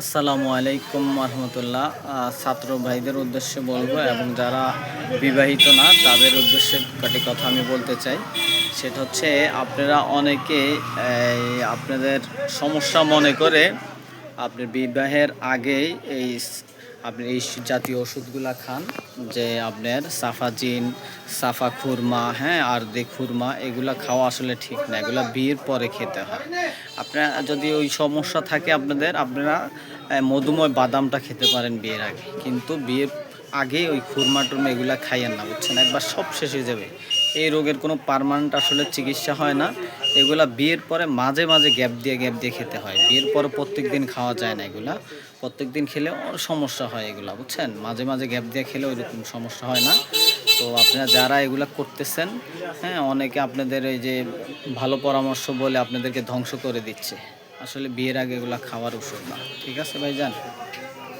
আসসালামু আলাইকুম রহমতুল্লাহ ছাত্র ভাইদের উদ্দেশ্যে বলব এবং যারা বিবাহিত না, তাদের উদ্দেশ্যে কটি কথা আমি বলতে চাই। সেটা হচ্ছে, আপনারা অনেকে আপনাদের সমস্যা মনে করে আপনি বিবাহের আগেই এই আপনি এই জাতীয় ওষুধগুলো খান, যে আপনার সাফা জিন সাফা খুরমা হ্যাঁ আর দে খুরমা, এগুলো খাওয়া আসলে ঠিক না, এগুলো বিয়ের পরে খেতে হয়। আপনার যদি ওই সমস্যা থাকে আপনাদের, আপনারা মধুময় বাদামটা খেতে পারেন বিয়ের আগে। কিন্তু বিয়ের আগে ওই খুরমা টুরমা এগুলা খাইয়েন না, বুঝছেন? একবার সব শেষ হয়ে যাবে। এই রোগের কোনো পার্মানেন্ট আসলে চিকিৎসা হয় না। এগুলা বিয়ের পরে মাঝে মাঝে গ্যাপ দিয়ে গ্যাপ দিয়ে খেতে হয়। বিয়ের পরে প্রত্যেক দিন খাওয়া যায় না এগুলা। প্রত্যেক দিন খেলে সমস্যা হয় এগুলা, বুঝছেন? মাঝে মাঝে গ্যাপ দিয়ে খেলে ওইরকম সমস্যা হয় না। তো আপনারা যারা এগুলা করতেছেন হ্যাঁ অনেকে আপনাদের এই যে ভালো পরামর্শ বলে আপনাদেরকে ধ্বংস করে দিচ্ছে। আসলে বিয়ের আগে এগুলা খাওয়ার ওষুধ না, ঠিক আছে ভাইজান?